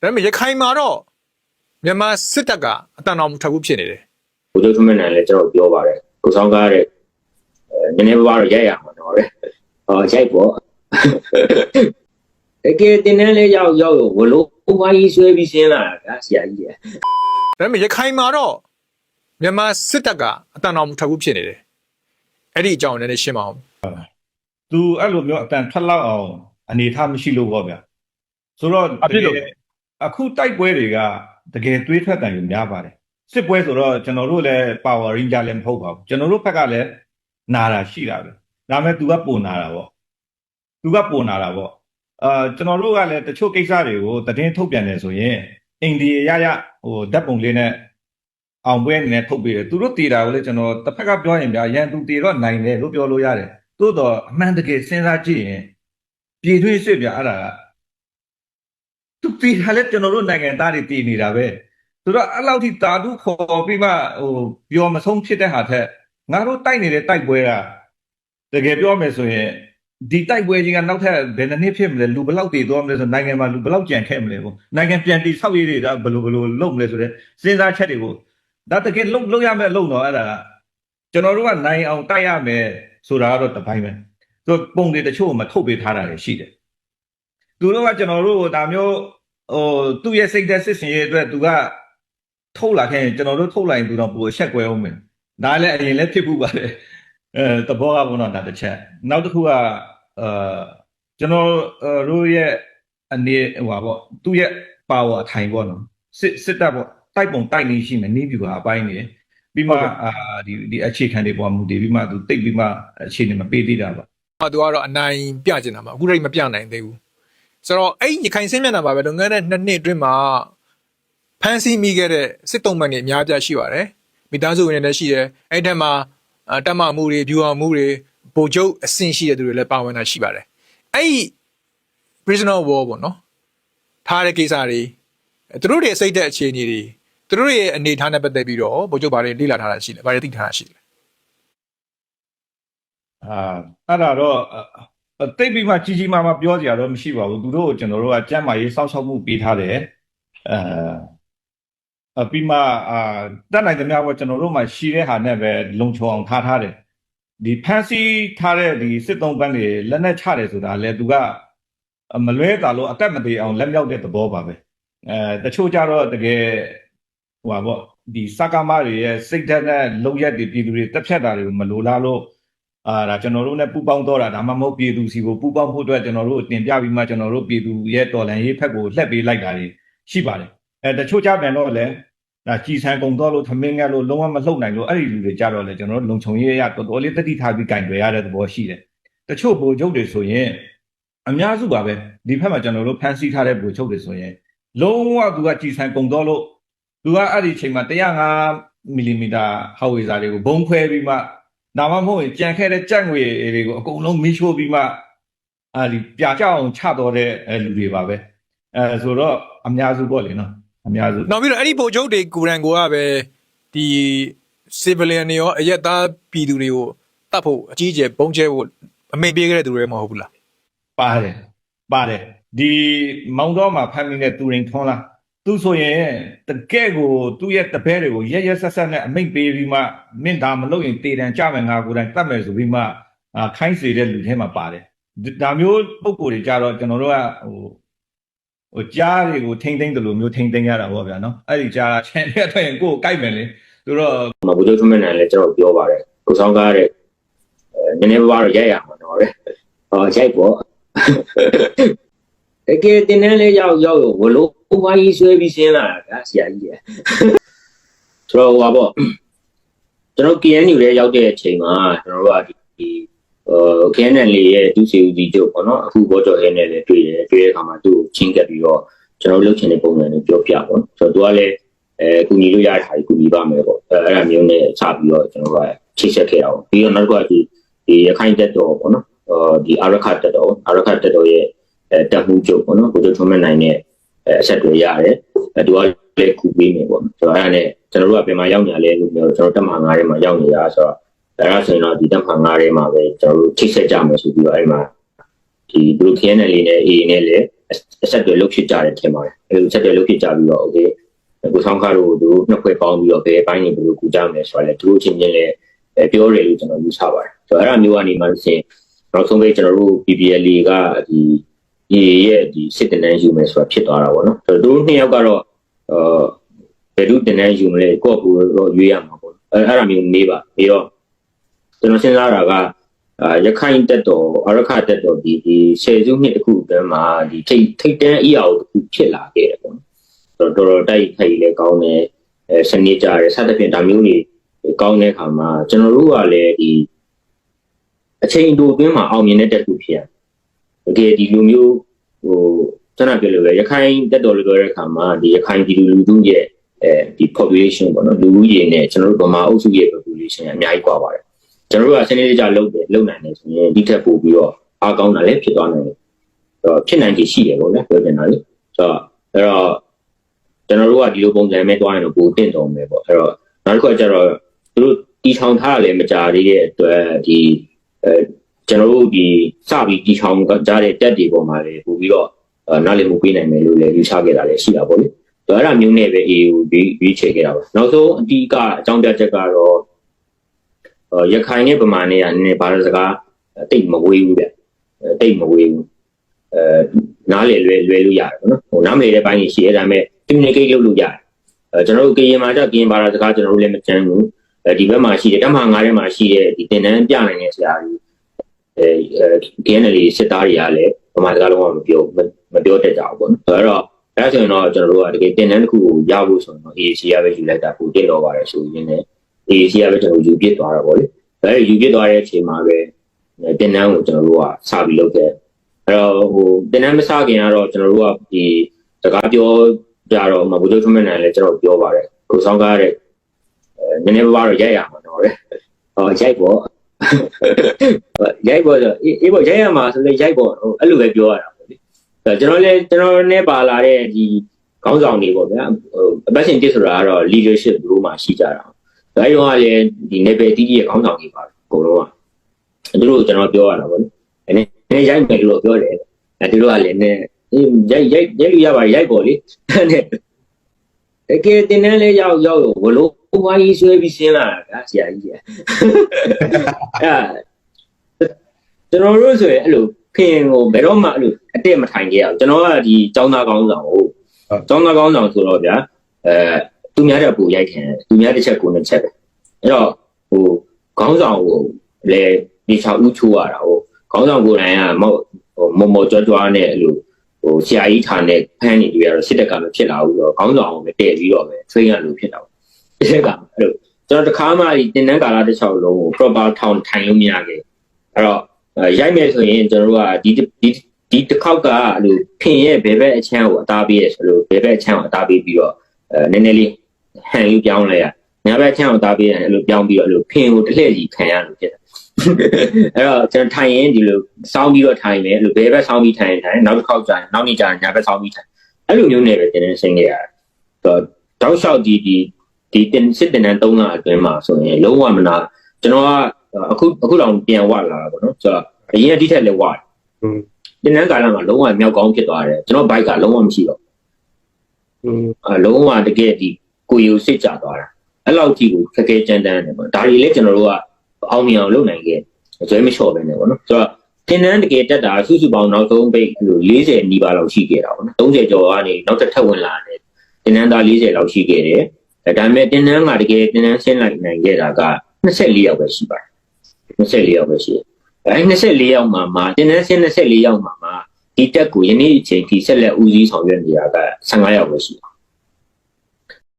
ဒါပေမဲ့ရခိုင်မှာတော့မြန်မာစစ်တပ်ကအတန်တော်မထပ်ဘူးဖြစ်နေတယ်ဘုဒ္ဓထုံးမဲ့နိုင်လည်းကျွန်တော်ပြောပါတယ်ကိုဆောင်ကားတဲ့အဲနည်းနည်းပါးပါတော့ရိုက်ရမှာတော့လေဟောရိုက်ပေါ့တကယ်တင်တန်းလေးရောက်ရောက်ဝလို့ဘွားကြီးဆွဲပြီးရှင်းလာတာဆရာကြီးရဲ့ဒါပေမဲ့ရခိုင်မှာတော့မြန်မာစစ်တပ်ကအတန်တော်မထပ်ဘူးဖြစ်နေတယ်အဲ့ဒီအကြောင်းလည်းနည်းနည်းရှင်းပါအောင်သူအဲ့လိုမျိုးအတန်ထွက်လောက်အောင်အနေထားမရှိလို့ပေါ့ဗျာဆိုတော့အဖြစ်လို့တကယ် အခုတိုက်ပွဲတွေကတကယ်သွေးထွက်တန်ယူများပါတယ်စစ်ပွဲဆိုတော့ကျွန်တော်တို့လည်း power ranger လည်းမဟုတ်ပါဘူးကျွန်တော်တို့ဘက်ကလည်းနာတာရှိတာပဲဒါပေမဲ့ तू ကပုံနာတာပေါ့ तू ကပုံနာတာပေါ့အာကျွန်တော်တို့ကလည်းတချို့ကိစ္စတွေကိုသတင်းထုတ်ပြန်နေဆိုရင်အိန္ဒိယရရဟိုဓာတ်ပုံလေးနဲ့အောင်ပွဲအနေနဲ့ထုတ်ပေးတယ်သူတို့တည်တာကိုလည်းကျွန်တော်တစ်ဖက်ကပြောရင်ဗျာရန်သူတည်တော့နိုင်တယ်လို့ပြောလို့ရတယ်သို့တော့အမှန်တကယ်စဉ်းစားကြည့်ရင်ပြည်တွင်းစစ်ဗျာအဲ့ဒါက သူတည်တာလည်းကျွန်တော်တို့နိုင်ငံသားတွေတည်နေတာပဲဆိုတော့အဲ့လောက်ထိတာဓုခေါ်ပြီးမှဟိုပြောမဆုံးဖြစ်တဲ့ဟာထက်ငါတို့တိုက်နေတဲ့တိုက်ပွဲကတကယ်ပြောမယ်ဆိုရင်ဒီတိုက်ပွဲကြီးကနောက်ထပ်ဘယ်နှစ်နှစ်ဖြစ်မလဲလူဘယ်လောက်တည်သွားမလဲဆိုနိုင်ငံမှာလူဘယ်လောက်ကြံခဲ့မလဲပေါ့နိုင်ငံပြန်တည်ဆောက်ရေးတွေကဘယ်လိုဘယ်လိုလုပ်မလဲဆိုတဲ့စဉ်းစားချက်တွေကိုဒါတကယ်လုံးလုံးရမယ်လုံးတော့အဲ့ဒါကကျွန်တော်တို့ကနိုင်အောင်တိုက်ရမယ်ဆိုတာကတော့တစ်ပိုင်းပဲသူပုံတွေတချို့မထုတ်ပေးထားတာတွေရှိတယ် သူတို့ကကျွန်တော်တို့ကိုဒါမျိုးဟိုသူ့ရဲ့စိတ်သက်စစ်စင်ရဲ့အတွက်သူကထုတ်လာခဲ့ရင်ကျွန်တော်တို့ထုတ်လိုက်ရင်သူတော့ပိုအဆက်ကွဲအောင်မယ်ဒါလည်းအရင်လည်းဖြစ်ဘူးပါတယ်အဲသဘောကဘုံတော့ဒါတစ်ချက်နောက်တစ်ခုကအာကျွန်တော်တို့ရဲ့အနေဟိုပါပေါ့သူ့ရဲ့ power အထိုင်ပေါ့နော်စစ်စစ်တပ်ပေါ့တိုက်ပုံတိုက်နေရှိမယ်နီးပြူဟာအပိုင်းနေပြီးမှအာဒီဒီအခြေခံတွေပေါ်မူတည်ပြီးမှသူတိတ်ပြီးမှအခြေအနေမပေးသေးတာပါ။ဟောသူကတော့အနိုင်ပြကျင်တာမှာအခုတည်းမပြနိုင်သေးဘူး။ ဆိုတော့အဲ့ဒီရခိုင်စင်းမျက်နှာမှာပဲလွန်ခဲ့တဲ့နှစ်နှစ်အတွင်းမှာဖမ်းဆီးမိခဲ့တဲ့စစ်တုံးမှန်တွေအများပြားရှိပါတယ်။မိသားစုဝင်တွေလည်းရှိတယ်။အဲ့ဒီထက်မှာအာတက်မမှုတွေ၊ဗျူဟာမှုတွေဗိုလ်ချုပ်အဆင့်ရှိတဲ့သူတွေလည်းပါဝင်တာရှိပါတယ်။အဲ့ဒီ prisoner of war ပေါ့နော်။ထားတဲ့ကိစ္စတွေသူတို့တွေစိတ်တဲ့အခြေအနေတွေသူတို့ရဲ့အနေအထားနဲ့ပတ်သက်ပြီးတော့ဗိုလ်ချုပ်ဘာတွေလေ့လာထားတာရှိလဲ။ဘာတွေသိထားတာရှိလဲအာအဲ့ဒါတော့အ တိတ်ပြီးမှကြီးကြီးမားမားပြောကြရတော့မရှိပါဘူးသူတို့ကိုကျွန်တော်တို့ကကြမ်းမာရေးစောင့်ရှောက်မှုပေးထားတယ်အဲအပြီးမှအာတက်နိုင်သမျှပေါ့ကျွန်တော်တို့မှရှိတဲ့ဟာနဲ့ပဲလုံခြုံအောင်ထားထားတယ်ဒီဖန်စီထားတဲ့ဒီစစ်သုံးပန်းတွေလက်နဲ့ချတယ်ဆိုတာလေသူကအမလွဲတာလို့အတက်မသေးအောင်လက်မြောက်တဲ့သဘောပါပဲအဲတချို့ကြတော့တကယ်ဟိုပါပေါ့ဒီစကားမတွေရဲ့စိတ်ဓာတ်နဲ့လုံရက်တွေပြည်သူတွေတက်ဖြတ်တာတွေကိုမလိုလားလို့ အာဒါကျွန်တော်တို့ ਨੇ ပူပေါင်းတော့တာဒါမှမဟုတ်ပြည်သူစီကိုပူပေါင်းဖို့အတွက်ကျွန်တော်တို့တင်ပြပြီးမှကျွန်တော်တို့ပြည်သူရဲ့တော်လှန်ရေးဖက်ကိုလှက်ပေးလိုက်တာတွေရှိပါတယ်အဲတချို့ကြပြန်တော့လည်းဒါကြည်ဆန်ကုန်တော့လို့သမင်းငတ်လို့လုံးဝမလှုပ်နိုင်လို့အဲ့ဒီလူတွေကြတော့လေကျွန်တော်တို့လုံခြုံရေးရတော်တော်လေးတတိထားပြီးကင်တွေရတဲ့သဘောရှိတယ်တချို့ဗိုလ်ချုပ်တွေဆိုရင်အများစုပါပဲဒီဖက်မှာကျွန်တော်တို့ဖန်ဆီးထားတဲ့ဗိုလ်ချုပ်တွေဆိုရင်လုံးဝသူကကြည်ဆန်ကုန်တော့လို့သူကအဲ့ဒီအချိန်မှာ105မီလီမီတာဟောက်ဝေဇာတွေကိုဘုံခွဲပြီးမှ နာမမဟုတ်ရင်ကြံခဲ့တဲ့ကြက်ငွေတွေကိုအကုန်လုံးမီးရှို့ပြီးမှအဲဒီပြာကြအောင်ချတော်တဲ့အဲလူတွေပါပဲအဲဆိုတော့အများစုပေါ့လေနော်အများစုနောက်ပြီးတော့အဲ့ဒီဗိုလ်ချုပ်တွေကိုယ်တိုင်ကိုကပဲဒီ civilian တွေရောအရက်သားပြည်သူတွေကိုတတ်ဖို့အကြီးအကျယ်ပုံကျဲဖို့အမိန့်ပေးခဲ့တဲ့သူတွေမဟုတ်ဘူးလားပါတယ်ပါတယ်ဒီမောင်တော်မှာဖမ်းမိတဲ့သူရင်ထွန်းလား သူဆိုရင်တကယ်ကိုသူ့ရဲ့တပည့်တွေကိုရက်ရက်ဆက်ဆက်နဲ့အမိန့်ပေးပြီးမှမင်းဒါမလုပ်ရင်တေတံကြမယ်ငါကိုယ်တိုင်တတ်မယ်ဆိုပြီးမှအာခိုင်းစေတဲ့လူထဲမှာပါတယ်ဒါမျိုးပုံကိုယ်တွေကြတော့ကျွန်တော်တို့ကဟိုဟိုကြားတွေကိုထိမ့်သိမ့်တယ်လို့မျိုးထိမ့်သိမ့်ရတာပေါ့ဗျာနော်အဲ့ဒီကြားချန်ရက်ထွက်ရင်ကိုယ်ကိုကြိုက်မယ်လေသူတော့ဟိုဘုဒ္ဓထုံးမဲ့နိုင်လည်းကျွန်တော်ပြောပါတယ်ကိုဆောင်ကားတဲ့အဲနည်းနည်းပါးပါတော့ရိုက်ရမှာတော့လေဟောရိုက်ပေါ့ တကယ်တင်တန်းလေးရောက်ရောက်ဝလို့ဘွားကြီးဆွဲပြီးရှင်းလာတာဆရာကြီးရဲ့ဆိုတော့ဟိုပါပေါ့ကျွန်တော် KNU ရဲ့ရောက်တဲ့အချိန်မှာကျွန်တော်တို့ကဒီဟို KNL ရဲ့ဒုစီဦးစီးချုပ်ပေါ့နော်အခုဘောကျော်ရဲနဲ့လည်းတွေ့တယ်တွေ့တဲ့အခါမှာသူ့ကိုချင်းကပ်ပြီးတော့ကျွန်တော်လှုပ်ချင်တဲ့ပုံစံတွေပြောပြပေါ့ဆိုတော့သူကလည်းအဲကူညီလို့ရတဲ့ဟာကြီးကူညီပါမယ်ပေါ့အဲအဲ့ဒါမျိုးနဲ့စပြီးတော့ကျွန်တော်ကချိတ်ဆက်ခဲ့အောင်ပြီးတော့နောက်တစ်ခုကဒီဒီရခိုင်တက်တော်ပေါ့နော်ဒီအာရခတက်တော်အာရခတက်တော်ရဲ့ အဲတပ်မှုချုပ်ပေါ့နော်ကိုတို့ထုံးမဲ့နိုင်တဲ့အဆက်တွေရတယ်အဲသူကလည်းကူပေးနေပေါ့နော်ဆိုတော့အဲ့ဒါနဲ့ကျွန်တော်တို့ကပြန်မရောက်ညာလဲလို့ပြောတော့ကျွန်တော်တက်မှာငားထဲမှာရောက်နေတာဆိုတော့ဒါရဆိုရင်တော့ဒီတက်မှာငားထဲမှာပဲကျွန်တော်တို့ထိဆက်ကြမယ်ဆိုပြီးတော့အဲ့မှာဒီဘလူးခင်းနယ်လေးနဲ့ AA နဲ့လည်းအဆက်တွေလုတ်ဖြစ်ကြတယ်ထင်ပါတယ်အဲ့လိုအဆက်တွေလုတ်ဖြစ်ကြပြီးတော့ okay ကိုဆောင်ခါတို့တို့နှစ်ဖွဲ့ပေါင်းပြီးတော့ဘယ်ဘိုင်းနေဘလူးကူကြမယ်ဆိုတော့လည်းသူတို့ချင်းချင်းလည်းပြောတယ်လို့ကျွန်တော်ယူဆပါတယ်ဆိုတော့အဲ့ဒါမျိုးကနေမှလို့ရှိရင်နောက်ဆုံးပဲကျွန်တော်တို့ PPL ကဒီ ဒီရဲ့ဒီစစ်တနန်းယူမယ်ဆိုတာဖြစ်သွားတာပေါ့နော်ဆိုတော့သူတို့နှစ်ယောက်ကတော့အာဘယ်လိုတနန်းယူမလဲကိုယ့်ကိုယ်တော့ရွေးရမှာပေါ့အဲ့အဲ့ဒါမျိုးမေးပါပြီးတော့ကျွန်တော်စဉ်းစားတာကအာရခိုင်တက်တော်အရခတက်တော်ဒီဒီဆယ်စုနှစ်တစ်ခုအတွင်းမှာဒီထိတ်ထိတ်တန်းအီအောင်တစ်ခုဖြစ်လာခဲ့တယ်ပေါ့နော်တော်တော်တိုက်ခိုက်လဲကောင်းတယ်အဲစနစ်ကြတယ်စသဖြင့်ဒါမျိုးတွေကောင်းတဲ့အခါမှာကျွန်တော်တို့ကလည်းဒီအချိန်တိုအတွင်းမှာအောင်မြင်တဲ့တက်ခုဖြစ်ရတ တကယ်ဒီလူမျိုးဟိုကျွန်တော်ပြောလို့ပဲရခိုင်တက်တော်လို့ပြောတဲ့အခါမှာဒီရခိုင်ဒီလူလူထုရဲ့အဲဒီ population ပေါ့နော်လူဦးရေနဲ့ကျွန်တော်တို့ဗမာအုပ်စုရဲ့ population အများကြီးကွာပါတယ်ကျွန်တော်တို့ကစနေတကြလုပ်တယ်လုပ်နိုင်တယ်ဆိုရင်ဒီထက်ပိုပြီးတော့အားကောင်းတာလည်းဖြစ်သွားနိုင်တယ်အဲတော့ဖြစ်နိုင်ခြေရှိတယ်ပေါ့နော်ပြောချင်တာလေဆိုတော့အဲတော့ကျွန်တော်တို့ကဒီလိုပုံစံမဲ့သွားရင်တော့ပိုတင့်တော်မယ်ပေါ့အဲတော့နောက်တစ်ခုကကျတော့သူတို့တီထောင်ထားတာလည်းမကြသေးတဲ့အတွက်ဒီအဲ ကျွန်တော်တို့ဒီစပြီးတီထောင်ကြတဲ့တက်တွေပေါ်မှာလေပို့ပြီးတော့နားလည်မှုပေးနိုင်မယ်လို့လည်းယူဆခဲ့တာလည်းရှိတာပေါ့လေဆိုတော့အဲ့ဒါမျိုးနဲ့ပဲ AU ဒီဒီချေခဲ့တာပါနောက်ဆုံးအတီးကအကြောင်းပြချက်ကတော့ရခိုင်နဲ့ဗမာနဲ့ကနည်းနည်းဘာလို့စကားတိတ်မဝေးဘူးဗျတိတ်မဝေးဘူးအဲနားလေလွယ်လွယ်လို့ရတယ်ပေါ့နော်ဟိုနားမလေတဲ့ဘိုင်းကြီးရှိရဒါပေမဲ့ communicate လုပ်လို့ရတယ်အဲကျွန်တော်တို့ကရင်မှာကြကရင်ဘာသာစကားကျွန်တော်တို့လည်းမကျန်းဘူးအဲဒီဘက်မှာရှိတယ်တက်မငါးထဲမှာရှိတဲ့ဒီတင်တန်းပြနိုင်တဲ့ဆရာကြီး အဲ KNL စစ်သားတွေကလည်းဗမာစကားလုံးဝမပြောမပြောတတ်ကြဘူးပေါ့နော်အဲ့တော့အဲဆိုရင်တော့ကျွန်တော်တို့ကတကယ်တင်တန်းတစ်ခုကိုရဖို့ဆိုရင်တော့ AAC ကပဲယူလိုက်တာပိုတင်တော့ပါတယ်ဆိုရင်လည်း AAC ကပဲကျွန်တော်ယူပြစ်သွားတာပေါ့လေအဲယူပြစ်သွားတဲ့အချိန်မှာပဲတင်တန်းကိုကျွန်တော်တို့ကစပြီးလုပ်ခဲ့အဲ့တော့ဟိုတင်တန်းမစခင်ကတော့ကျွန်တော်တို့ကဒီစကားပြောကြတော့မဘုဒ္ဓထွန်းမနိုင်လည်းကျွန်တော်ပြောပါတယ်ကိုဆောင်ကားတဲ့အဲနည်းနည်းပါးပါတော့ရိုက်ရမှာတော့လေဟောရိုက်ပေါ့ ရိုက်ပေါ့ဆိုအေးအေးပေါ့ရိုက်ရမှာဆိုလေရိုက်ပေါ့ဟိုအဲ့လိုပဲပြောရတာပေါ့လေကျွန်တော်လည်းကျွန်တော်နဲ့ပါလာတဲ့ဒီခေါင်းဆောင်တွေပေါ့ဗျာဟိုအပတ်စဉ်တစ်ဆိုတာကတော့ leadership တို့မှရှိကြတာဒါရောကလည်းဒီ level တီးတီးရဲ့ခေါင်းဆောင်တွေပါအကုန်လုံးကသူတို့ကျွန်တော်ပြောရတာပေါ့လေအဲနဲ့ရိုက်မယ်လို့ပြောတယ်အဲသူတို့ကလည်းနဲ့ရိုက်ရိုက်ရိုက်လို့ရပါရိုက်ပေါ့လေနဲ့ တကယ်တင်တန်းလေးရောက်ရောက်ဝလို့ဝိုင်းကြီးဆွဲပြီးရှင်းလာတာဗျာဆရာကြီးအဲကျွန်တော်တို့ဆိုရင်အဲ့လိုခင်ကိုဘယ်တော့မှအဲ့လိုအတက်မထိုင်ကြရအောင်ကျွန်တော်ကဒီចောင်းသားကောင်းဆောင်ကိုចောင်းသားကောင်းဆောင်ဆိုတော့ဗျာအဲသူများတဲ့ပူရိုက်ခင်သူများတစ်ချက်ကိုနှစ်ချက်ပဲအဲ့တော့ဟိုခေါင်းဆောင်ကိုလေဒီချောက်ဥချိုးရတာဟိုခေါင်းဆောင်ကိုယ်တိုင်ကမောဟိုမော်မော်ကြွကြွနဲ့အဲ့လို ဟိုဆရာကြီးထားနဲ့ဖမ်းနေကြရတော့စစ်တက်ကမဖြစ်လာဘူးတော့ခေါင်းဆောင်ကိုပဲတည့်ပြီးတော့ပဲ train ရလို့ဖြစ်တာပေါ့တစ်ချက်ကအဲ့လိုကျွန်တော်တခါမှဒီတင်တန်းကာလတစ်ချောက်လုံးကို proper ထောင်ထိုင်လို့မရခဲ့အဲ့တော့ရိုက်မယ်ဆိုရင်ကျွန်တော်တို့ကဒီဒီဒီတစ်ခေါက်ကအဲ့လိုဖင်ရဲ့ဘယ်ဘက်အချမ်းကိုအသားပေးရဆိုလို့ဘယ်ဘက်အချမ်းကိုအသားပေးပြီးတော့အဲနည်းနည်းလေးဟန်ယူပြောင်းလဲရညာဘက်အချမ်းကိုအသားပေးရတယ်အဲ့လိုပြောင်းပြီးတော့အဲ့လိုဖင်ကိုတစ်လှည့်ကြီးခံရလို့ဖြစ်တယ် အဲ့တော့ကျွန်တော်ထိုင်ရင်ဒီလိုစောင်းပြီးတော့ထိုင်မယ်အဲ့လိုဘယ်ဘက်စောင်းပြီးထိုင်ထိုင်နောက်တစ်ခေါက်ကျရင်နောက်နေ့ကျရင်ညာဘက်စောင်းပြီးထိုင်အဲ့လိုမျိုးနဲ့ပဲတင်နေဆင်းခဲ့ရတယ်တော့တောက်လျှောက်ဒီဒီဒီတင်စစ်တင်တန်း၃လအတွင်းမှာဆိုရင်လုံးဝမနာကျွန်တော်ကအခုအခုတောင်ပြန်ဝလာတာပေါ့နော်ဆိုတော့အရင်ကဒီထက်လည်းဝတယ်တင်တန်းကာလမှာလုံးဝမြောက်ကောင်းဖြစ်သွားတယ်ကျွန်တော်ဘိုက်ကလုံးဝမရှိတော့အလုံးဝတကယ်ဒီကိုယူစစ်ကြသွားတာအဲ့လောက်ကြီးကိုခက်ခဲကြမ်းတမ်းတယ်ပေါ့ဒါတွေလည်းကျွန်တော်တို့က အောင်မြင်အောင်လုပ်နိုင်ခဲ့ဇွဲမလျှော့ပဲねပေါ့နော်ဆိုတော့တင်တန်းတကယ်တက်တာစုစုပေါင်းနောက်ဆုံးပိတ်လို့40နီးပါးလောက်ရှိခဲ့တာပေါ့နော်30ကျော်ကနေနောက်တစ်ထပ်ဝင်လာတယ်တင်တန်းသား40လောက်ရှိခဲ့တယ်ဒါပေမဲ့တင်တန်းကတကယ်တင်တန်းဆင်းလိုက်နိုင်ခဲ့တာက24ယောက်ပဲရှိပါတယ်24ယောက်ပဲရှိတယ်အဲ24ယောက်မှာမှာတင်တန်းဆင်း24ယောက်မှာမှာဒီတက်ကိုယနေ့အချိန်ထိဆက်လက်ဦးစီးဆောင်ရွက်နေတာက15ယောက်ပဲရှိတယ်